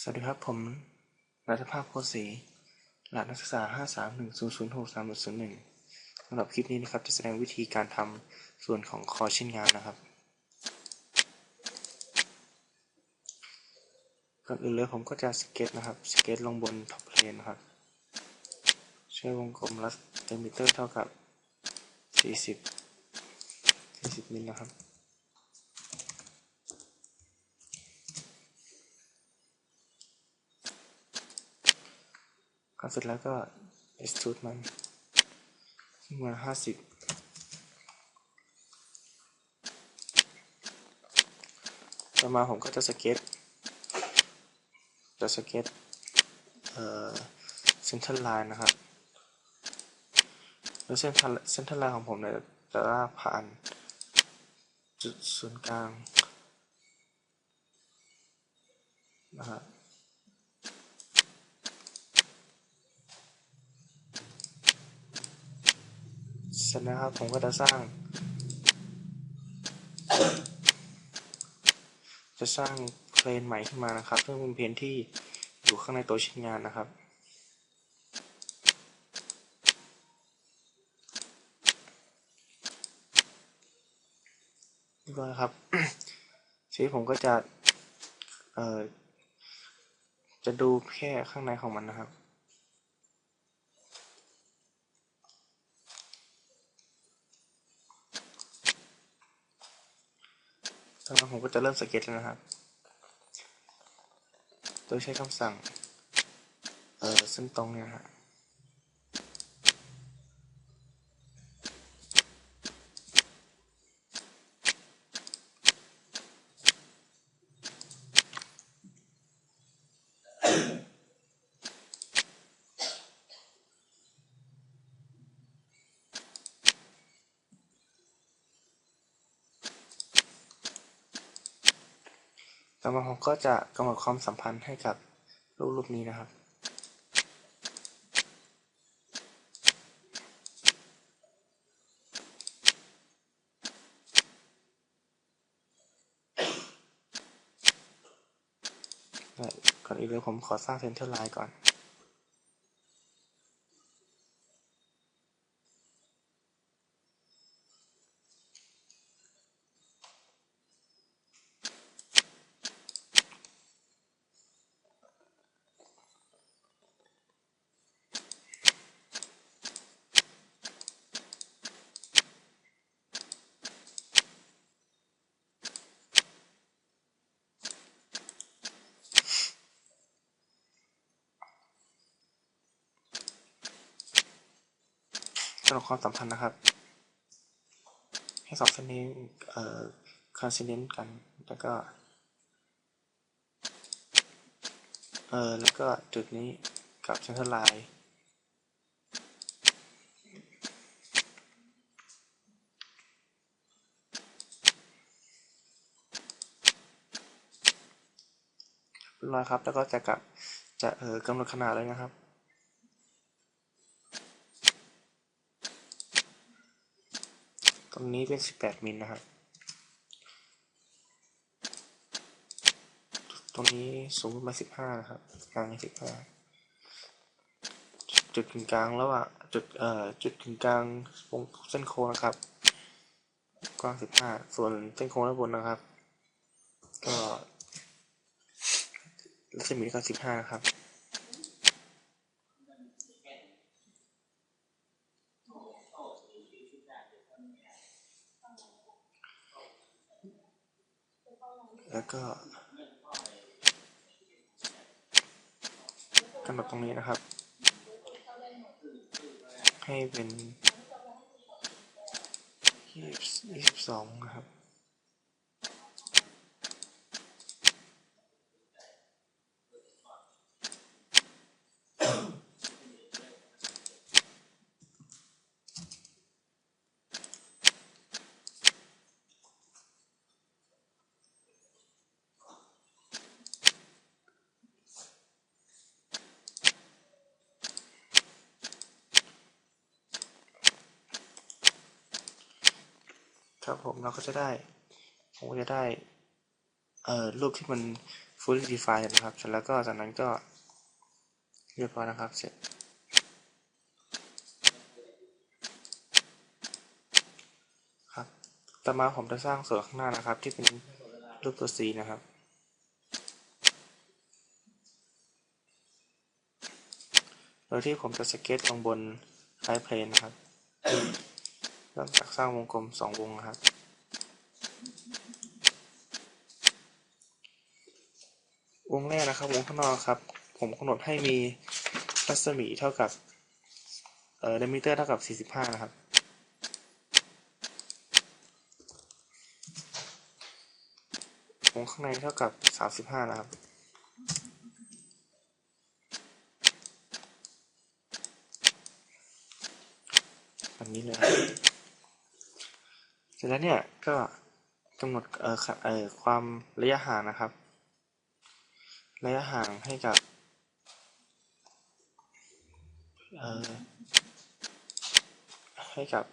สวัสดีครับผมรัฐภาพโพธิ์ศรีรหัสนักศึกษา 531006301สำหรับคลิปนี้นะครับจะแสดงวิธีการทำส่วนของคอชิ้นงานนะครับก่อนอื่นเลยผมก็จะสเก็ตนะครับ สเก็ตลงบนท็อปเพลนนะครับ ใช้วงกลมรัสเตอร์มิเตอร์เท่ากับ 40 40มิลนะครับ ก็เสร็จแล้วก็ extrude มันขึ้นมาห้าสิบต่อมาผมก็จะสเก็ต จะสเก็ต เอ่อ center line นะครับโดยเส้น center line ของผมเนี่ยจะลากผ่าน จุดศูนย์กลางนะครับ ร็จแล้วครับผมก็จะสร้าง จะสร้างเพลนใหม่ขึ้นมานะครับซึ่งเป็นเพลนที่อยู่ข้างในตัวชิ้นงานนะครับเรียบร้อยครับทีนี้ผมก็จะ เอ่อ จะดูแค่ข้างในของมันนะครับ ตอนนั้นผมก็จะเริ่มสเก็ตแล้วนะครับ โดยใช้คำสั่ง เอ่อเส้นตรงเนี่ยฮะ ต่อมาผมก็จะกำหนดความสัมพันธ์ให้กับรูปรูปนี้นะครับ ก่อนอื่นเลยผมขอสร้างเซนเตอร์ไลน์ก่อน สำหรับความสัมพันธ์นะครับ ให้สองเส้นนี้เอ่อคอนซิเดนต์กันแล้วก็เอ่อแล้วก็จุดนี้กับเซนเตอร์ไลน์เรียบร้อยครับ แล้วก็จะกลับจะเอ่อกำหนดขนาดเลยนะครับ ตรงนี้เป็น 18 มิลนะครับ ตรงนี้สูงขึ้นมา 15 นะครับกลาง15 จุดกึ่งกลางแล้วอะจุดเอ่อจุดกึ่งกลางวงเส้นโค้งนะครับ กว้าง 15 ส่วนเส้นโค้งด้านบนนะครับ ก็รัศมีก็ 15 นะครับ แล้วก็กำหนดตรงนี้นะครับ ให้เป็นยี่สิบสองนะครับ ครับผมเราก็จะได้ผมก็จะได้เอ่อรูปที่มัน fully define นะครับเสร็จแล้วก็จากนั้นก็เรียบร้อยนะครับเสร็จครับต่อมาผมจะสร้างส่วนข้างหน้านะครับ ที่เป็นรูปตัว C นะครับโดยที่ผมจะสเก็ตตรงบนไ i เพลนนะครับ เริ่มจากสร้างวงกลมสองวงนะครับ วงแรกนะครับวงข้างนอกครับ ผมกำหนดให้มีรัศมีเท่ากับเอ่อเดมิเตอร์เท่ากับ 45 นะครับ วงข้างในเท่ากับ 35 นะครับแบบนี้เลย เสร็จแล้วเนี่ยก็กำหนดเอ่อค่ะเอ่อความระยะห่างนะครับ ระยะห่างให้กับเอ่อให้กับ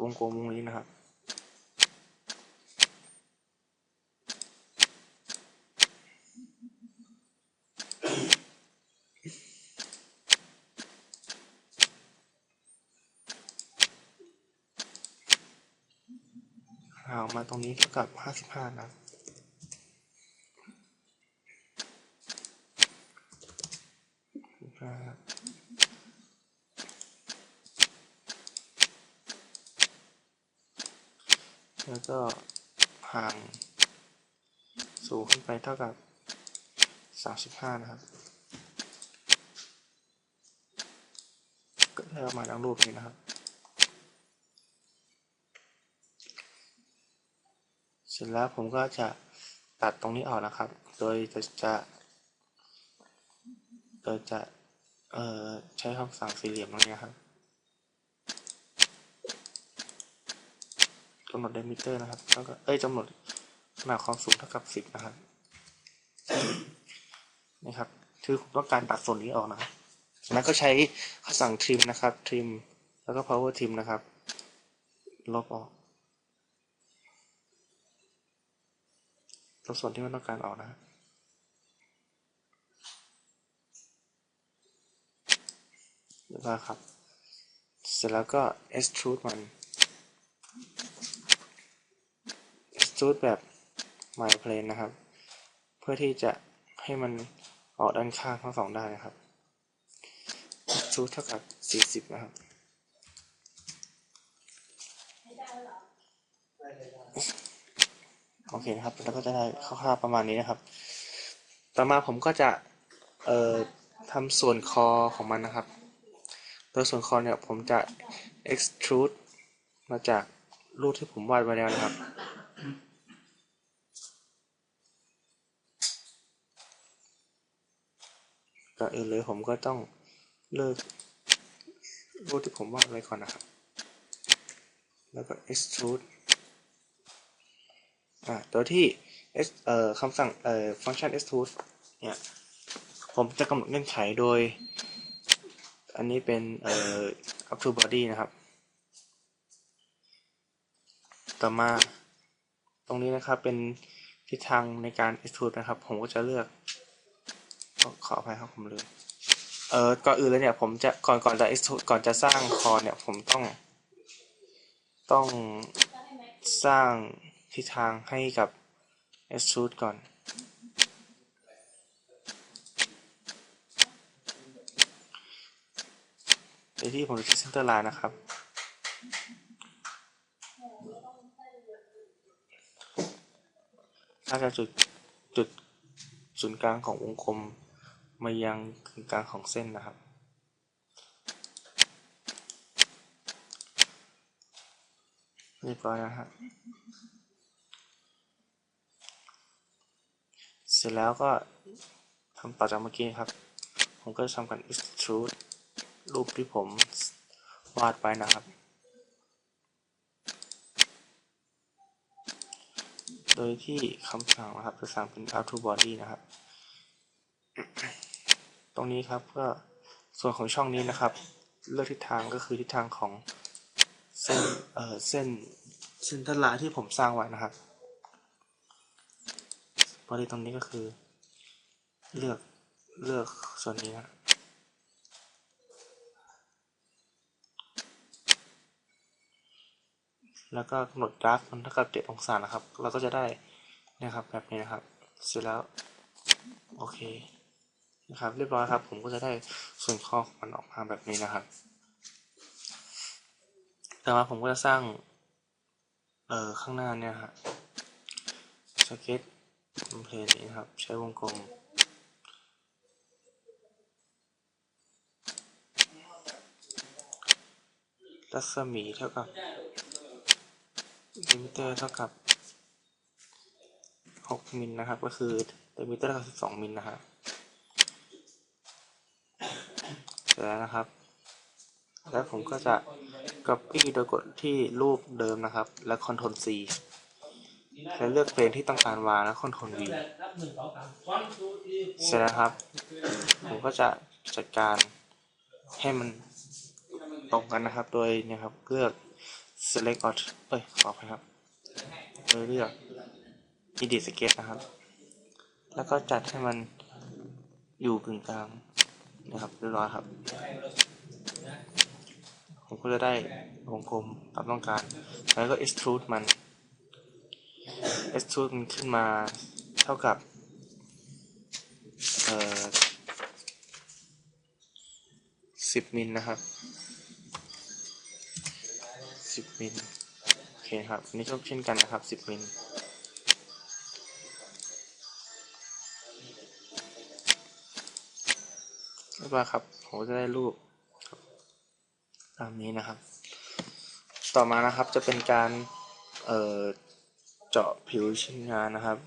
วงกลมวงนี้นะครับ หามาตรงนี้เท่ากับ55นะครับครับแล้วก็ห่างสูงขึ้นไปเท่ากับ 35 นะครับ ก็ได้ออกมาดังรูปนี้นะครับ เส ร็จแล้วผมก็จะตัดตรงนี้ออกนะครับ โดยจะจะโดยจะเอ่อใช้คำสั่งสี่เหลี่ยมตรงนี้ครับกำหนดเดมิเตอร์นะครับแล้วก็เอ้ยกำหนดขนาดความสูงเท่ากับสิบนะครับนี่ครับคือผมต้องการตัดส่วนนี้ออกนะครับจากนั้นก็ใช้คำสั่ง trim นะครับ trim แล้วก็ power trim นะครับ ลบออก ลบส่วนที่ไม่ต้องการออกนะครับเรียบร้อครับ เสร็จแล้วก็ extrude มัน extrude แบบ my plane นะครับ เพื่อที่จะให้มันออกด้านข้างทั้งสองด้านนะครับ extrude เท่ากับ 40 นะครับ โอเคนะครับ แล้วก็จะได้คร่าวๆประมาณนี้นะครับ ต่อมาผมก็จะเอ่อทำส่วนคอของมันนะครับ โดยส่วนคอเนี่ยผมจะ extrude มาจากรูปที่ผมวาดไว้แล้วนะครับ ก็อื่นเลยผมก็ต้องเลิกรูปที่ผมวาดไว้ก่อนนะครับ แล้วก็ extrude อ่าโดยที่ s เอ่อคำสั่งเอ่อฟังก์ชัน extrude เนี่ยผมจะกำหนดเงื่อนไขโดย อันนี้เป็นเอ่อ up to body นะครับ ต่อมาตรงนี้นะครับเป็นทิศทางในการ extrude นะครับ ผมก็จะเลือก ขออภัยครับผมเลยเอ่อก่อนอื่นเลยเนี่ยผมจะก่อนก่อนจะ extrude ก่อนจะสร้างคอเนี่ยผมต้องต้องสร้าง ทิศทางให้กับ extrude ก่อนโดยที่ผมจะที่ center line นะครับ ถ้าจะจุดจุดศูนย์กลางของวงกลมมายังกึ่งกลางของเส้นนะครับเรียบร้อยนะฮะ เสร็จแล้วก็ทำต่อจากเมื่อกี้ครับ ผมก็จะทำการ extrude รูปที่ผมวาดไปนะครับ โดยที่คำสั่งนะครับจะสั่งเป็น out to body นะครับ ตรงนี้ครับก็ส่วนของช่องนี้นะครับ เลือกทิศทางก็คือทิศทางของเส้นเอ่อเส้นเส้นทลายที่ผมสร้างไว้นะครับ บริตรงนี้ก็คือ เลือกเลือกส่วนนี้นะแล้วก็กำหนดกราฟมันเท่ากับเจ็ดองศานะครับ เราก็จะได้นะครับแบบนี้นะครับ เสร็จแล้ว โอเคนะครับ เรียบร้อยครับ ผมก็จะได้ส่วนข้อของมันออกมาแบบนี้นะครับต่อมาผมก็จะสร้าง เอ่อ ข้างหน้าเนี่ยฮะสเก็ต เพลนนี้นะครับ ใช้วงกลม รัศมีเท่ากับดิมิเตอร์เท่ากับ 6 มิลนะครับ ก็คือดิมิเตอร์เท่ากับ12มิลนะฮะเสร็จแล้วนะครับ แล้วผมก็จะ Copy โดยกดที่รูปเดิมนะครับ แล้ว Ctrl C แล้วเลือกเพลงที่ต้องการวางแล้ว Ctrl V เสร็จแล้วครับ ผมก็จะจัดการให้มันตรงกันนะครับ โดยเนี่ยครับเลือก select all เอ้ยขอไปครับโดยเลือก edit sketch นะครับ แล้วก็จัดให้มันอยู่กึ่งกลางนะครับเรียบร้อยครับ ผมก็จะได้วงกลมตามต้องการ แล้วก็ extrude มัน extrude มันขึ้นมาเท่ากับ เอ่อสิบมิลนะครับสิบมิลโอเคครับนนี้ก็เช่นกันนะครับสิบมิลเรียบร้อยครับผมจะได้รูปตามนี้นะครับ ต่อมานะครับจะเป็นการ เอ่อ เจาะผิวชิ้นงานนะครับ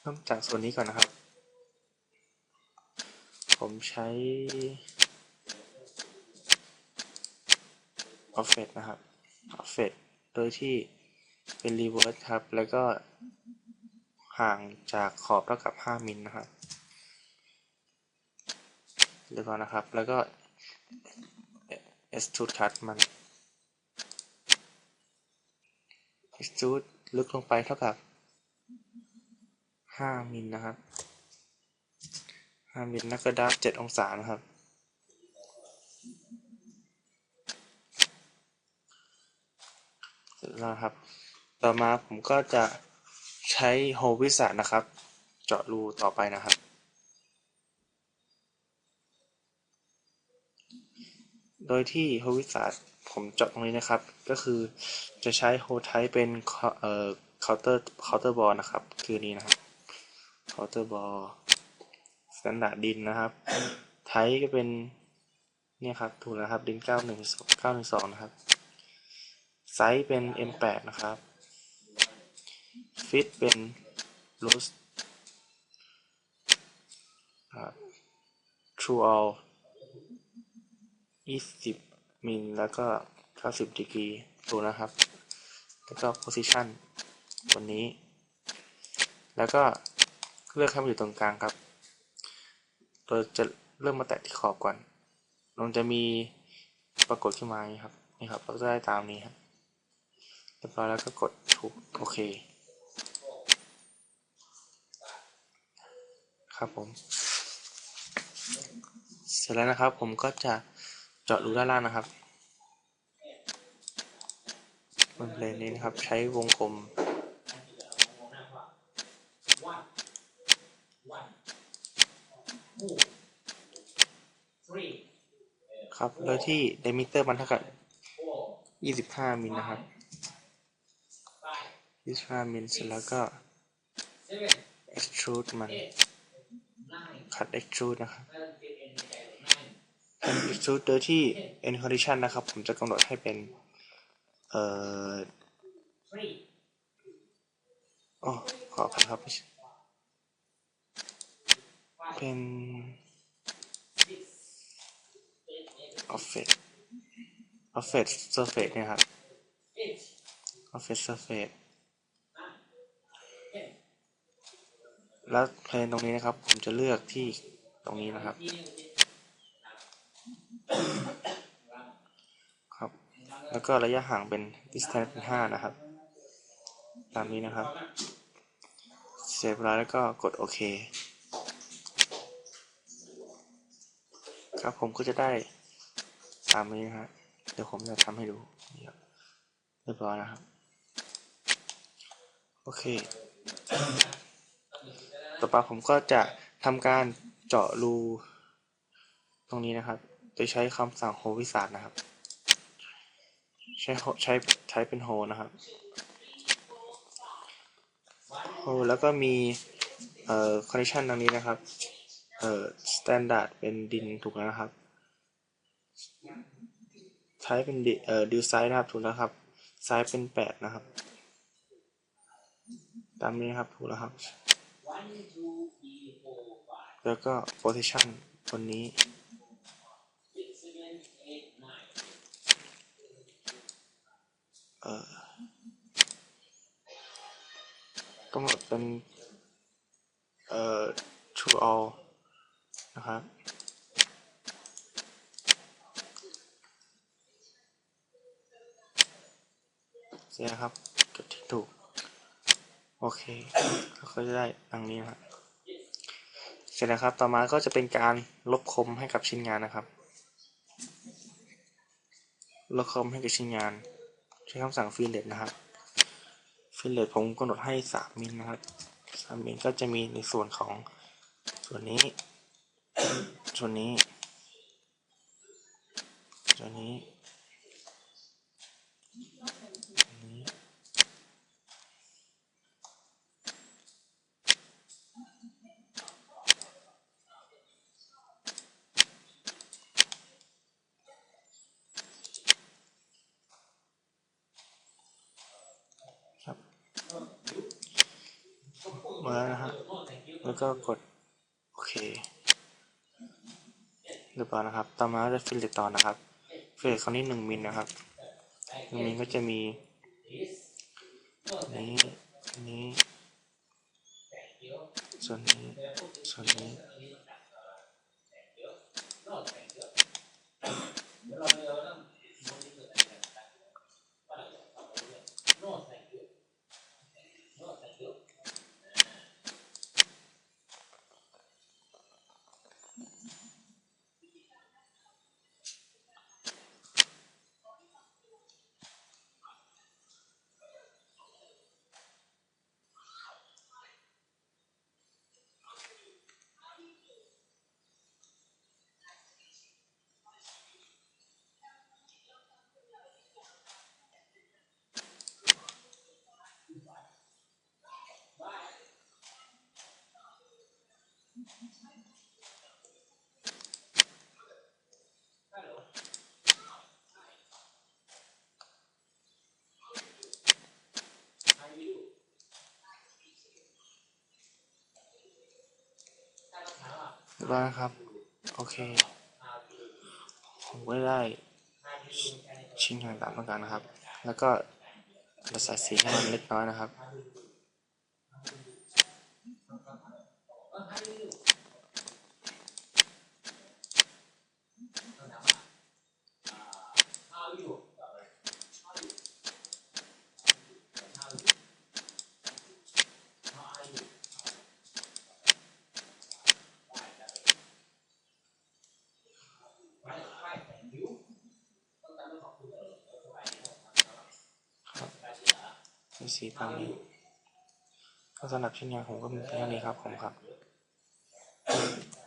เริ่มจากส่วนนี้ก่อนนะครับ ผมใช้ offset นะครับ offset โดยที่เป็น reverse ครับ แล้วก็ห่างจากขอบเท่ากับ 5 มิลนะครับเรียบร้อยนะครับ แล้วก็ extrude cut มัน extrude ลึกลงไปเท่ากับ 5มิลนะครับ 5มิลแล้วก็ดับ7องศานะครับ เสร็จแล้วครับ ต่อมาผมก็จะใช้โฮวิสานะครับ เจาะรูต่อไปนะครับโดยที่โฮวิสา ผมเจาะตรงนี้นะครับ ก็คือจะใช้โฮไทเป็นเอ่อเคาน์เตอร์เคาน์เตอร์บอลนะครับ คือนี้นะครับเคาน์เตอร์บอลสแตนดาร์ดดินนะครับ ไทก็เป็นเนี่ยครับ ถูกแล้วครับ ดิน 912 912 นะครับ ไซส์เป็น M8 นะครับ ฟิตเป็น r o s ครับ True All 20 มิลแล้วก็ 90 ดีกรีถูนะครับ แล้วก็ Position บนนี้ แล้วก็เลือกให้มันอยู่ตรงกลางครับโดยจะเริ่มมาแตะที่ขอบก่อนมันจะมีปรากฏขึ้นมาครับ นี่ครับ เราจะได้ตามนี้ครับเรียบร้อยแล้วก็กดถูกโอเค ครับผม เสร็จแล้วนะครับผมก็จะาะรูด้านล่างนะครับบนเพลนนี้นะครับ ใช้วงกลมครับ โดยที่ diameter มันเท่ากับ 25 มิลนะครับ 25 มิลเสร็จแล้วก็ extrude มัน cut extrude นะครับ extrude โดยที่ end condition นะครับ ผมจะกำหนดให้เป็น เอ่ออ๋อขออภัยครับ เป็น offset offset surface เนี่ยครับ offset surface แล้วเพลนตรงนี้นะครับ ผมจะเลือกที่ตรงนี้นะครับ ครับ แล้วก็ระยะห่างเป็น distance เป็น5นะครับ ตามนี้นะครับ เสเร็จแล้วแล้วก็กดโอเค ครับผมก็จะได้ตามนี้นะฮะเดี๋ยวผมจะทำให้ดูเรียบร้อยนะครับ โอเค ต่อไปผมก็จะทำการเจาะรูตรงนี้นะครับ โดยใช้คำสั่งโฮวิสาดนะครับ ใช้ใช้ใช้เป็นโฮนะครับโฮแล้วก็มีเอ่อคอนดิชันดังนี้นะครับ เอ่อสแตนดาร์ดเป็นดินถูกแล้วนะครับใช้เป็นดิเอ่อดิวไซด์นะครับถูกแล้วครับไซส์เป็นแปดนะครับ ตามนี้นะครับถูกแล้วครับแล้วก็ position บนนี้ เอ่อ กำหนดเป็นเอ่อ true all นะครับ เสร็จนะครับกดที่ถูก โอเคก็จะได้ดังนี้นะครับเสร็จแล้วครับ ต่อมาก็จะเป็นการลบคมให้กับชิ้นงานนะครับ ลบคมให้กับชิ้นงาน ช้คำสั่งฟิลเลตนะครับฟิลเลตผมกำหนดให้ 3 มิลนะครับ 3 มิลก็จะมีในส่วนของส่วนนี้ ส่วนนี้นี้อันนี้ ครับมา แล้วนะฮะ แล้วก็กด โอเคเรียบร้อยนะครับต่อมาก็จะฟิลเลตต่อนะครับ ฟิลเลตคราวนี้หนึ่งมิลนะครับหนึ่งมิลก็จะมีอันนี้อันนี้ ส่วนนี้ ส่วนนี้ เรียบร้อยนะครับ โอเค ผมก็ได้ชิ้นงานตามต้องการนะครับ แล้วก็จะใส่สีให้มันเล็กน้อยนะครับ มี สำหรับชิ้นงานผมก็มีแค่นี้ครับผมครับ